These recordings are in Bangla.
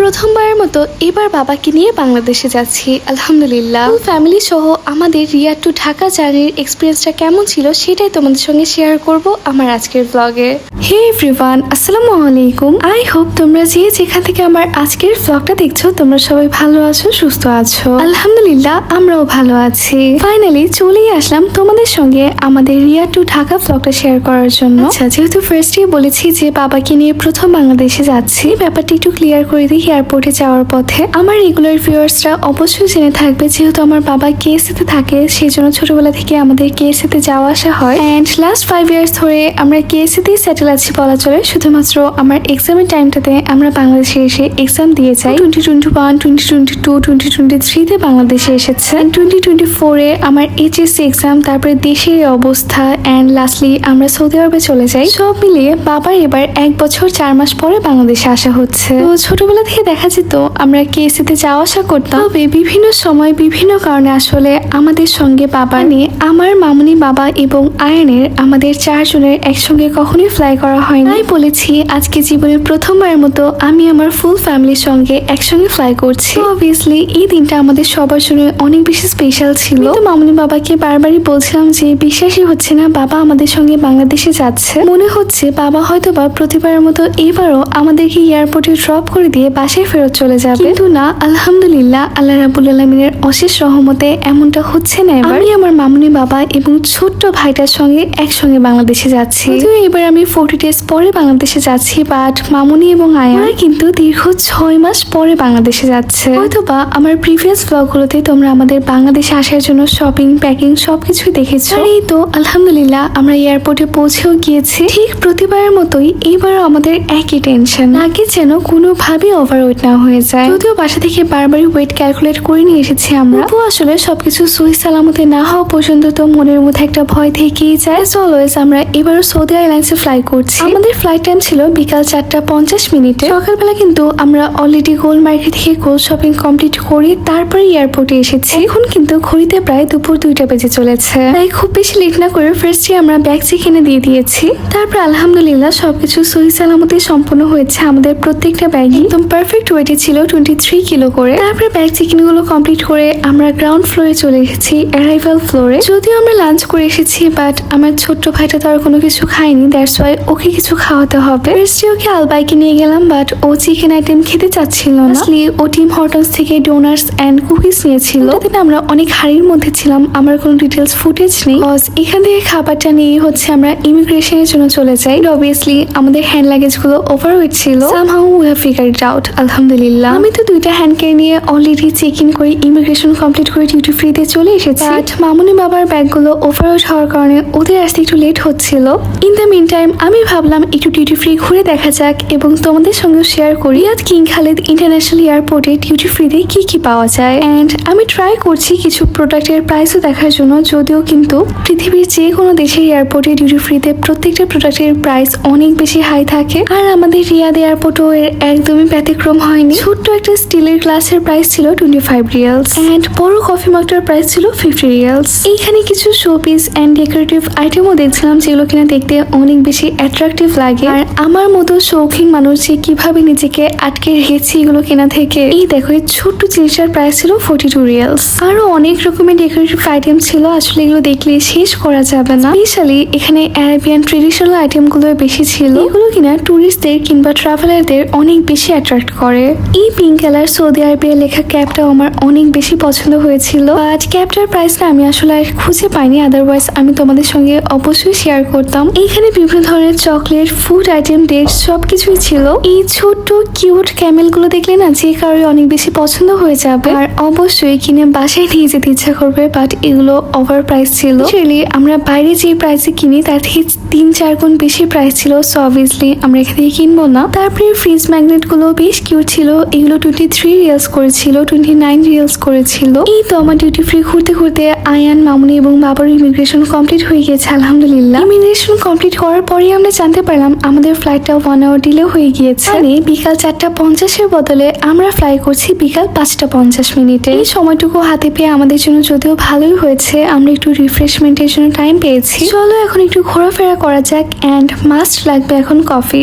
প্রথমবারের মতো এবার বাবাকে নিয়ে বাংলাদেশে যাচ্ছি। আলহামদুলিল্লাহ। ফ্যামিলি সহ আমাদের রিয়া টু ঢাকা জার্নির এক্সপিরিয়েন্সটা কেমন ছিল সেটাই তোমাদের সঙ্গে শেয়ার করব আমার আজকের ব্লগে হে এভরিওয়ান আসসালামু আলাইকুম। আই হোপ তোমরা যে যেখান থেকে আমার আজকের ব্লগটা দেখছ, তোমরা সবাই ভালো আছো, সুস্থ আছো। আলহামদুলিল্লাহ, আমরাও ভালো আছি। ফাইনালি চলেই আসলাম তোমাদের সঙ্গে আমাদের রিয়া টু ঢাকা ব্লগটা শেয়ার করার জন্য। আচ্ছা যেহেতু ফার্স্টে বলেছি যে বাবাকে নিয়ে প্রথম বাংলাদেশে যাচ্ছি, ব্যাপারটা একটু ক্লিয়ার করে দিই। এয়ারপোর্টে যাওয়ার পথে আমার রেগুলার ভিউয়ার্সরা অবশ্যই জেনে থাকবে যেহেতু আমার বাবা কেএসিতে থাকে সেই জন্য ছোটবেলা থেকে আমাদের কেএসিতে যাওয়া আসা হয়। অ্যান্ড লাস্ট ফাইভ ইয়ার্স ধরে আমরা কেএসিতেই সেটেল আছি বলা চলে। শুধুমাত্র আমার এক্সামের টাইমটাতে আমরা বাংলাদেশে এসে এক্সাম দিয়ে যাই। Twenty twenty one twenty twenty two twenty twenty থ্রিতে বাংলাদেশে এসেছে। টোয়েন্টি টোয়েন্টি ফোরে আমার এইচএসসি এক্সাম তারপরে দেশের অবস্থা অ্যান্ড লাস্টলি আমরা সৌদি আরবে চলে যাই। সব মিলিয়ে বাবার এবার এক বছর চার মাস পরে বাংলাদেশে আসা হচ্ছে। তো ছোটবেলা থেকে দেখা যেত আমরা কেএসিতে যাওয়া আসা করতাম। তবে বিভিন্ন সময় বিভিন্ন কারণে আসলে আমাদের সঙ্গে বাবা নিয়ে আমার মামুনি বাবা এবং আয়নের আমাদের চারজনের একসঙ্গে কখনোই ফ্লাই করা হয়নি। তাই বলেছি, আজকে জীবনের প্রথমবারের মতো আমি আমার ফুল ফ্যামিলির সঙ্গে একসঙ্গে ফ্লাই করছি। অবভিয়াসলি এই দিনটা আমাদের সবার জন্য অনেক বেশি স্পেশাল ছিল। তো মামুনি বাবাকে বারবারই বলছিলাম যে বিশ্বাসই হচ্ছে না, বাবা আমাদের সঙ্গে বাংলাদেশে যাচ্ছে। মনে হচ্ছে বাবা হয়তো বা প্রতিবারের মতো এবারও আমাদেরকে এয়ারপোর্টে ড্রপ করে দিয়ে বাসায় ফেরত চলে যাবে। কিন্তু না আলহামদুলিল্লাহ আল্লাহ রাবুল আলমিনের অশেষ রহমতে এমনটা হচ্ছে না এবার। আমি আমার মামুনি বাবা এবং ছোট্ট ভাইটার সঙ্গে একসঙ্গে বাংলাদেশে যাচ্ছি। যদিও এবার আমি ফোর্টি ডেজ পরে বাংলাদেশে যাচ্ছি বাট মামুনি এবং আয়া কিন্তু দীর্ঘ ছয় মাস পরে বাংলাদেশে যাচ্ছে। হয়তোবা আমার প্রিভিয়াস ব্লগগুলোতে তোমরা আমাদের বাংলাদেশে আসার জন্য শপিং প্যাকিং সবকিছুই দেখেছ। এই তো আলহামদুলিল্লাহ আমরা এয়ারপোর্টে পৌঁছেও গিয়েছি। ঠিক প্রতিবারের মতোই এবারও আমাদের একই টেনশন আগে যেন কোনোভাবেই ওভারওয়েট না হয়ে যায়। যদিও বাসা থেকে বারবারই ওয়েট ক্যালকুলেট করে নিয়ে এসেছি আমরা। তবুও আসলে সবকিছু সহি সালামতে না হওয়া পর্যন্ত তো মনের মধ্যে একটা ভয় থেকেই যায়। অলওয়েজ আমরা এবারও সৌদি এয়ারলাইন্সে ফ্লাই করছি। আমাদের ফ্লাইট টাইম ছিল বিকাল চারটা পঞ্চাশ মিনিটে। সকালবেলা কিন্তু আমরা অলরেডি গোল মার্কেট থেকে গোল শপিং কমপ্লিট করে তারপরে এয়ারপোর্টে এসেছি। এখন কিন্তু ঘড়িতে প্রায় দুপুর দুইটা বেজে চলেছে। তাই খুব বেশি লেট না করে ফার্স্টে আমরা ব্যাগ চেকিনে দিয়ে দিয়েছি। তারপর আলহামদুলিল্লাহ সবকিছু সহি সালামতে সম্পূর্ণ হয়েছে আমাদের প্রত্যেকটা ব্যাগ একদম ওয়েটে ছিল টোয়েন্টি থ্রি কিলো করে। তারপরে ব্যাগ চেকিংগুলো কমপ্লিট করে আমরা গ্রাউন্ড ফ্লোরে চলে এসেছি অ্যারাইভাল ফ্লোরে যদিও আমরা লাঞ্চ করে এসেছি বাট আমার ছোট্ট ভাইটা তো আর কোনো কিছু খায়নি দ্যাটস ওয়াই ওকে কিছু খাওয়াতে হবে। ফার্স্টে ওকে আলবাইকে নিয়ে গেলাম বাট ও চিকেন আইটেম খেতে চাচ্ছিল না। ও টিম হটস থেকে ডোনার্স অ্যান্ড কুকিজ নিয়েছিল। তাতে না আমরা অনেক হাড়ির মধ্যে ছিলাম, আমার কোনো ডিটেলস ফুটেজ নেই। কজ এখান থেকে খাবারটা নিয়ে হচ্ছে আমরা ইমিগ্রেশনের জন্য চলে যাই। অবভিয়াসলি আমাদের হ্যান্ড লাগেজগুলো ওভারওয়েট ছিল। Somehow we have figure it out আলহামদুলিল্লাহ। আমি তো দুইটা হ্যান্ড কেয়ার নিয়ে অলরেডি চেক ইন করে ইমিগ্রেশন কমপ্লিট করে ডিউটি ফ্রিতে চলে এসেছি। বাট মামুনি বাবার ব্যাগগুলো ওভারওয়েট হওয়ার কারণে ওদের আসতে একটু লেট হচ্ছিল। ইন দ্য মিন টাইম আমি ভাবলাম একটু ডিউটি ফ্রি ঘুরে দেখা যাক এবং তোমাদের সঙ্গে শেয়ার করি আজ কিং খালেদ ইন্টারন্যাশনাল এয়ারপোর্টে ডিউটি ফ্রিতে কি কি পাওয়া যায়। অ্যান্ড আমি ট্রাই করছি কিছু প্রোডাক্টের প্রাইসও দেখার জন্য যদিও কিন্তু পৃথিবীর যে কোনো দেশের এয়ারপোর্টে ডিউটি ফ্রিতে প্রত্যেকটা প্রোডাক্টের প্রাইস অনেক বেশি হাই থাকে। আর আমাদের রিয়াদ এয়ারপোর্টও এর একদমই ব্যতিক্রম হয়নি। ছোট্ট একটা স্টিলের গ্লাসের প্রাইস ছিল টোয়েন্টি ফাইভ রিয়ালস অ্যান্ড বড় কফি মগটার প্রাইস ছিল ফিফটি রিয়ালস এইখানে কিছু শোপিস অ্যান্ড ডেকোরেটিভ আইটেমও দেখছিলাম যেগুলো কিনা দেখতে অনেক বেশি অ্যাট্রাকটিভ লাগে। আর আমার মতো শৌখিন মানুষ যে কীভাবে নিজেকে আটকে রেখেছি এগুলো কেনা থেকে, এই দেখো, এই ছোট্ট জিনিসটার প্রাইস ছিল ফোর্টি টু রিয়ালস আরও অনেক রকমের ডেকোরেটিভ আইটেম ছিল, আসলে এগুলো দেখলে শেষ করা যাবে না। স্পেশালি এখানে অ্যারাবিয়ান ট্রেডিশনাল আইটেমগুলো বেশি ছিল। এগুলো কিনা টুরিস্টদের কিংবা ট্রাভেলারদের অনেক বেশি অ্যাট্রাক্ট করে। এই পিঙ্ক কালার সৌদি আরবের লেখা ক্যাবটাও আমার অনেক বেশি পছন্দ হয়েছিল। বাট ক্যাবটার প্রাইসটা আমি আসলে আর খুঁজে পাইনি আদারওয়াইজ আমি তোমাদের সঙ্গে অবশ্যই শেয়ার করতাম। এখানে বিভিন্ন ধরনের চকলেট ফুড আইটেম ডেটস সবকিছুই ছিল। এই ছোট্ট কিউট ক্যামেলগুলো দেখলে না যে কারোর অনেক বেশি পছন্দ হয়ে যাবে। আর অবশ্যই কিনে বাসায় নিয়ে যেতে ইচ্ছা করবে বাট এগুলো ওভার প্রাইস ছিল। অ্যাকচুয়ালি আমরা বাইরে যে প্রাইসে কিনি, তার থেকে তিন চার গুণ বেশি প্রাইস ছিল সো অবভিয়াসলি আমরা এখান কিনবো না। তারপরে ফ্রিজ ম্যাগনেটগুলো বেশ কিউট ছিল, এগুলো টোয়েন্টি থ্রি রিয়ালস করেছিল টোয়েন্টি নাইন রিয়ালস করেছিল। এই তো আমার ডিউটি ফ্রি ঘুরতে ঘুরতে আয়ান, মামুনি এবং বাবার ইমিগ্রেশন কমপ্লিট হয়ে গিয়েছে, আলহামদুলিল্লাহ। ইমিগ্রেশন কমপ্লিট করার পরেই আমরা জানতে পারলাম আমাদের ফ্লাইটটা ওয়ান আওয়ার ডিলে হয়ে গিয়েছে। মানে বিকাল চারটা পঞ্চাশের বদলে আমরা ফ্লাই করছি বিকাল পাঁচটা পঞ্চাশ মিনিটে। এই সময়টুকু হাতে পেয়ে আমাদের জন্য যদিও ভালোই হয়েছে, আমরা একটু রিফ্রেশমেন্টের জন্য টাইম পেয়েছি। চলো এখন একটু ঘোরাফেরা করা যাক অ্যান্ড মাস্ট লাগবে এখন কফি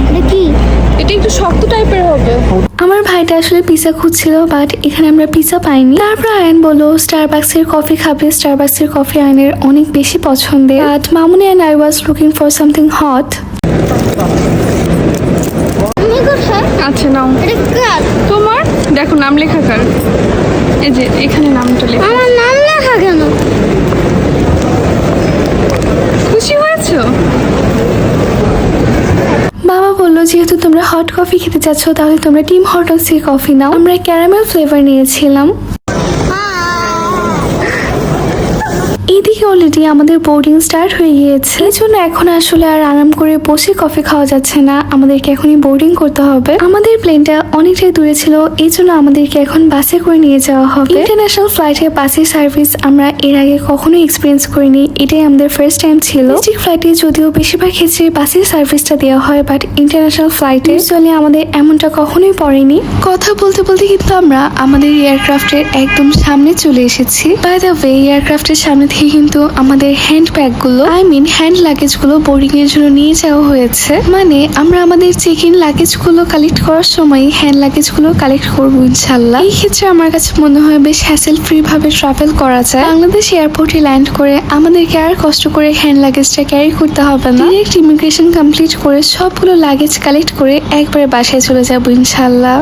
এটা কি? এটা একটু শক্ত টাইপের হবে। আমার ভাইটা আসলে পিৎজা খুঁজছিল বাট এখানে আমরা পিৎজা পাইনি। তারপর আয়ন বলল স্টারবাক্সের কফি খাবে স্টারবাক্সের কফি আয়নের অনেক বেশি পছন্দের। But Mamuni and I was looking for something hot আচ্ছা নাও। তোমার? দেখো নাম লেখা লেখাকার এই যে এখানে নামটা লেখা। আমার নাম লেখা কেন? যেহেতু তোমরা হট কফি খেতে চাচ্ছ, তাহলে তোমরা টিম হটক্সের কফি নাও। আমরা ক্যারামেল ফ্লেভার নিয়েছিলাম। এইদিকে অলরেডি আমাদের বোর্ডিং স্টার্ট হয়ে গিয়েছে। এই জন্য এখন আসলে আর আরাম করে বসে কফি খাওয়া যাচ্ছে না। আমাদেরকে এখনই বোর্ডিং করতে হবে। আমাদের প্লেনটা অনেকটাই দূরে ছিল, এই জন্য আমাদেরকে এখন বাসে করে নিয়ে যাওয়া হবে। ইন্টারন্যাশনাল ফ্লাইটে বাসের সার্ভিস আমরা এর আগে কখনো এক্সপিরিয়েন্স করিনি। এটাই আমাদের ফার্স্ট টাইম ছিল। ডিস্ট্রিক্ট ফ্লাইটে যদিও বেশিরভাগ ক্ষেত্রে বাসের সার্ভিসটা দেওয়া হয় বাট ইন্টারন্যাশনাল ফ্লাইটে চলে আমাদের এমনটা কখনোই পড়েনি। কথা বলতে বলতে কিন্তু আমরা আমাদের এয়ারক্রাফটের একদম সামনে চলে এসেছি। বাই দ্য ওয়ে এয়ারক্রাফটের সামনে থেকে কিন্তু আমাদের হ্যান্ড ব্যাগগুলো আই মিন হ্যান্ড লাগেজগুলো বোর্ডিং এর জন্য নিয়ে যাওয়া হয়েছে। মানে আমরা আমাদের চেক ইন লাগেজগুলো কালেক্ট করার সময় হ্যান্ড লাগেজগুলো কালেক্ট করব ইনশাল্লাহ। এই ক্ষেত্রে আমার কাছে মনে হয় বেশ হ্যাসেল ফ্রি ভাবে ট্রাভেল করা যায়। বাংলাদেশ এয়ারপোর্টে ল্যান্ড করে আমাদেরকে আর কষ্ট করে হ্যান্ড লাগেজটা ক্যারি করতে হবে না। ডিরেক্ট ইমিগ্রেশন কমপ্লিট করে সবগুলো লাগেজ কালেক্ট করে একবারে বাসায় চলে যাব ইনশাল্লাহ।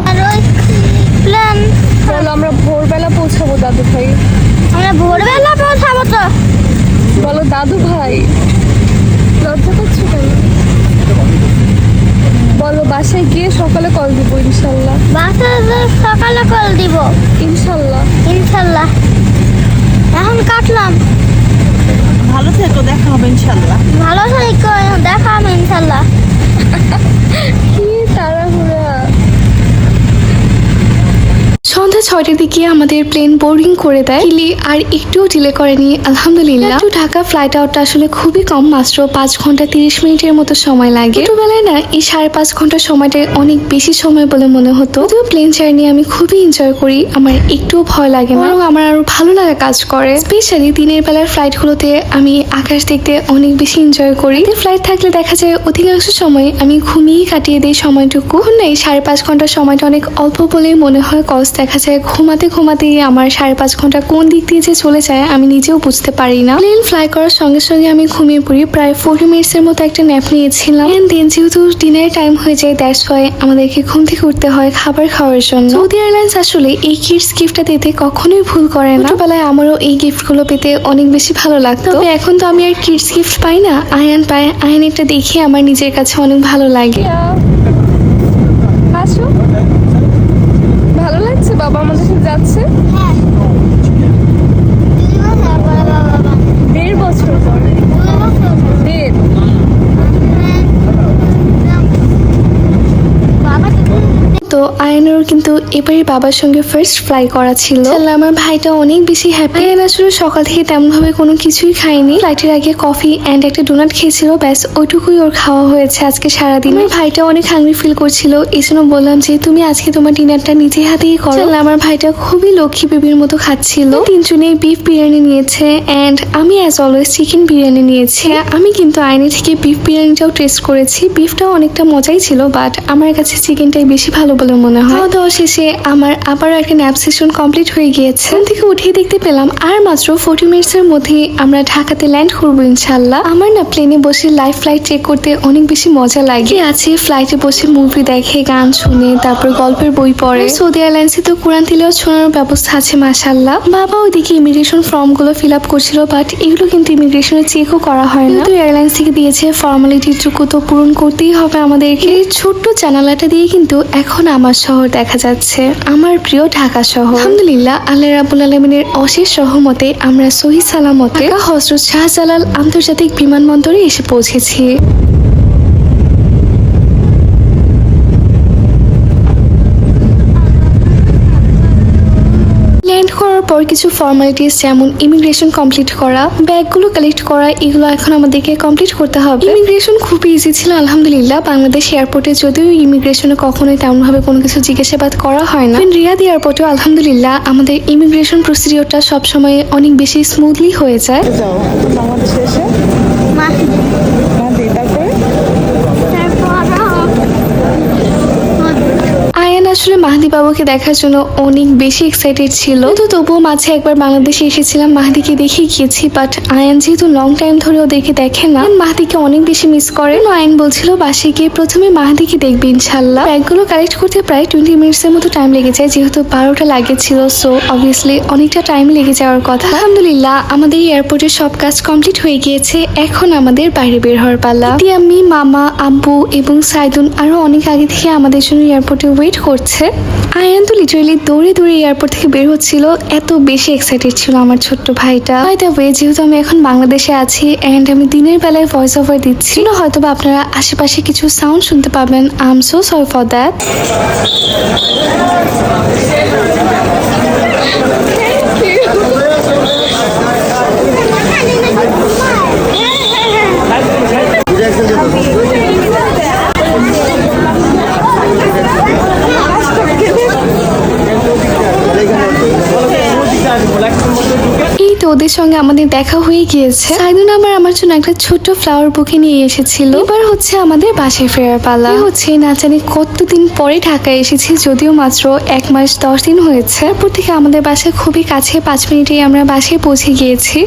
আমরা ভোরবেলা পৌঁছাবো দাদু ভাই আমরা ভোরবেলা পৌঁছাবো তো। বলো দাদু ভাই লজ্জা করছ কেন? বলো বাসায় গিয়ে সকালে কল দিব ইনশাল্লাহ। বাসায় সকালে কল দিব। ইনশাল্লাহ। ইনশাল্লাহ। এখন কাটলাম। ভালো থেকো দেখা হবে ইনশাল্লাহ। ভালো থাকো দেখা হবে ইনশাল্লাহ কি তাড়াহুড়া সন্ধ্যা ছয়টার দিকে আমাদের প্লেন বোর্ডিং করে দেয়। হিলি আর একটুও ডিলে করেনি, আলহামদুলিল্লাহ। ঢাকা ফ্লাইট আউটটা আসলে খুবই কম, মাত্র পাঁচ ঘণ্টা তিরিশ মিনিটের মতো সময় লাগে। ছোটবেলায় না, এই সাড়ে পাঁচ ঘণ্টা সময়টা অনেক বেশি সময় বলে মনে হতো। যদিও প্লেন জার্নি আমি খুবই এনজয় করি, আমার একটুও ভয় লাগে না। আমার আরও ভালো লাগা কাজ করে। স্পেশালি দিনের বেলার ফ্লাইট গুলোতে আমি আকাশ দেখতে অনেক বেশি এনজয় করি। ফ্লাইট থাকলে দেখা যায় অধিকাংশ সময় আমি ঘুমিয়ে কাটিয়ে দিই সময়টুকু। না, এই সাড়ে পাঁচ ঘণ্টার সময়টা অনেক অল্প বলেই মনে হয় কজ দেখা যায় ঘুমাতে ঘুমাতেই আমার সাড়ে পাঁচ ঘণ্টা কোন দিক দিয়ে যে চলে যায় আমি নিজেও বুঝতে পারি না। প্লেন ফ্লাই করার সঙ্গে সঙ্গে আমি ঘুমিয়ে পড়ি। প্রায় ফোর্টি মিনিটস এর মতো একটা ন্যাপ নিয়েছিলাম। দেন যেহেতু ডিনার টাইম হয়ে যায় দ্যাটস ওয়াই আমাদেরকে ঘুম থেকে উঠতে হয় খাবার খাওয়ার জন্য। সৌদি এয়ারলাইন্স আসলে এই কিডস গিফটটা দিতে কখনোই ভুল করে না। ছোটবেলায় আমারও এই গিফটগুলো পেতে অনেক বেশি ভালো লাগতো। এখন তো আমি আর কিডস গিফট পাই না। আয়ান পায়। আয়ান এটা দেখে আমার নিজের কাছে অনেক ভালো লাগে আসো ভালো লাগছে বাবা আমাদের সাথে যাচ্ছে দেড় বছর পরে দেড় তো আয়নেরও কিন্তু এবারে বাবার সঙ্গে ফার্স্ট ফ্লাই করা ছিল। তাহলে আমার ভাইটা অনেক বেশি হ্যাপি আয়ন আসলে সকাল থেকে তেমন ভাবে কোনো কিছুই খায়নি ফ্লাইটের আগে কফি অ্যান্ড একটা ডোনাট খেয়েছিল ব্যাস ওইটুকুই ওর খাওয়া হয়েছে আজকে সারাদিন। আমার ভাইটা অনেক হাঙ্গরি ফিল করছিল এই জন্য বললাম যে তুমি আজকে তোমার ডিনারটা নিজে হাতেই করো। তাহলে আমার ভাইটা খুবই লক্ষ্মী বেবির মতো খাচ্ছিল। তিনজনেই বিফ বিরিয়ানি নিয়েছে অ্যান্ড আমি অ্যাজ অলওয়েজ চিকেন বিরিয়ানি নিয়েছি। আমি কিন্তু আয়নি থেকে বিফ বিরিয়ানিটাও টেস্ট করেছি। বিফটাও অনেকটা মজাই ছিল বাট আমার কাছে চিকেনটাই বেশি ভালো বলে মনে হয়। শেষে আমার আবারও একটা ন্যাপ সেশন কমপ্লিট হয়ে গিয়েছে। ওখান থেকে উঠিয়ে দেখতে পেলাম, আর মাত্র ফোর্টি মিনিটস এর মধ্যে আমরা ঢাকাতে ল্যান্ড করব ইনশাল্লাহ আমার না প্লেনে বসে লাইভ ফ্লাইট চেক করতে অনেক বেশি মজা লাগে। আছে ফ্লাইটে বসে মুভি দেখে, গান শুনে, তারপর গল্পের বই পড়ে। সৌদি এয়ারলাইন্সে তো কোরআন তিলেও শোনার ব্যবস্থা আছে মাসাল্লাহ বাবা ওইদিকে ইমিগ্রেশন ফর্মগুলো ফিল আপ করছিল বাট এগুলো কিন্তু ইমিগ্রেশনে চেকও করা হয় না। তো এয়ারলাইন্স থেকে দিয়েছে ফর্মালিটিটুকু তো পূরণ করতেই হবে আমাদেরকে। ছোট্ট জানালাটা দিয়ে কিন্তু এখন আমার শহর দেখা যাচ্ছে। আমার প্রিয় ঢাকা শহর। আলহামদুলিল্লাহ, আল্লাহ রাবুল আলমিনের অশেষ সহমতে আমরা সহি সালামতে হজরত শাহজালাল আন্তর্জাতিক বিমানবন্দরে এসে পৌঁছেছি ল্যান্ড করার পর কিছু ফর্মালিটিস যেমন ইমিগ্রেশন কমপ্লিট করা ব্যাগগুলো কালেক্ট করা এগুলো এখন আমাদেরকে কমপ্লিট করতে হবে। ইমিগ্রেশন খুবই ইজি ছিল আলহামদুলিল্লাহ। বাংলাদেশ এয়ারপোর্টে যদিও ইমিগ্রেশনে কখনোই তেমনভাবে কোনো কিছু জিজ্ঞাসাবাদ করা হয় না। রিয়াদ এয়ারপোর্টেও আলহামদুলিল্লাহ আমাদের ইমিগ্রেশন প্রসিডিওরটা সবসময় অনেক বেশি স্মুথলি হয়ে যায়। বাংলাদেশে এসে তারপরে মাহাদি বাবুকে দেখার জন্য অনেক বেশি এক্সাইটেড ছিল। তো তবুও মাঝে একবার বাংলাদেশে এসেছিলাম, মাহাদিকে দেখে গিয়েছি বাট আয়ান যেহেতু লং টাইম ধরে ওদেরকে দেখে না মাহাদিকে অনেক বেশি মিস করে। তো আয়ান বলছিল, বাসে গিয়ে প্রথমে মাহাদিকে দেখবে ইনশাল্লাহ ব্যাগগুলো কালেক্ট করতে প্রায় টোয়েন্টি মিনিটস এর মতো টাইম লেগে যায়, যেহেতু বারোটা লাগে ছিল সো অবভিয়াসলি অনেকটা টাইম লেগে যাওয়ার কথা। আলহামদুলিল্লাহ, আমাদের এয়ারপোর্টের সব কাজ কমপ্লিট হয়ে গিয়েছে, এখন আমাদের বাইরে বের হওয়ার পালা। আমি মামা আব্বু এবং সাইদুন আরও অনেক আগে থেকে আমাদের জন্য এয়ারপোর্টে ওয়েট করছে। আয়ান তো লিটারেলি দৌড়ে দৌড়ে এয়ারপোর্ট থেকে বের হচ্ছিল, এত বেশি এক্সাইটেড ছিল আমার ছোট্ট ভাইটা। দ্য ওয়ে যেহেতু আমি এখন বাংলাদেশে আছি অ্যান্ড আমি দিনের বেলায় ভয়েস ওভার দিচ্ছি হয়তো বা আপনারা আশেপাশে কিছু সাউন্ড শুনতে পাবেন। I am so sorry for that তো ওদের সঙ্গে আমাদের দেখা হয়ে গিয়েছে। সাইদুন আবার আমার জন্য একটা ছোট্ট ফ্লাওয়ার বুকে নিয়ে এসেছিল। এবার হচ্ছে আমাদের বাসায় ফেরার পালা। হচ্ছে না জানি কতদিন পরে ঢাকায় এসেছি যদিও মাত্র এক মাস, দশ দিন হয়েছে। তারপর থেকে আমাদের বাসায় খুবই কাছে, পাঁচ মিনিটেই আমরা বাসায় পৌঁছে গিয়েছি।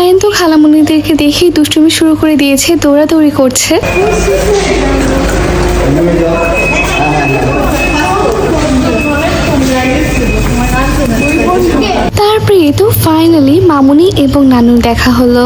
আয়ন তো খালামুনিদেরকে দেখেই দুষ্টুমি শুরু করে দিয়েছে, দৌড়াদৌড়ি করছে। এই তো ফাইনালি মামুনি এবং নানুর দেখা হলো।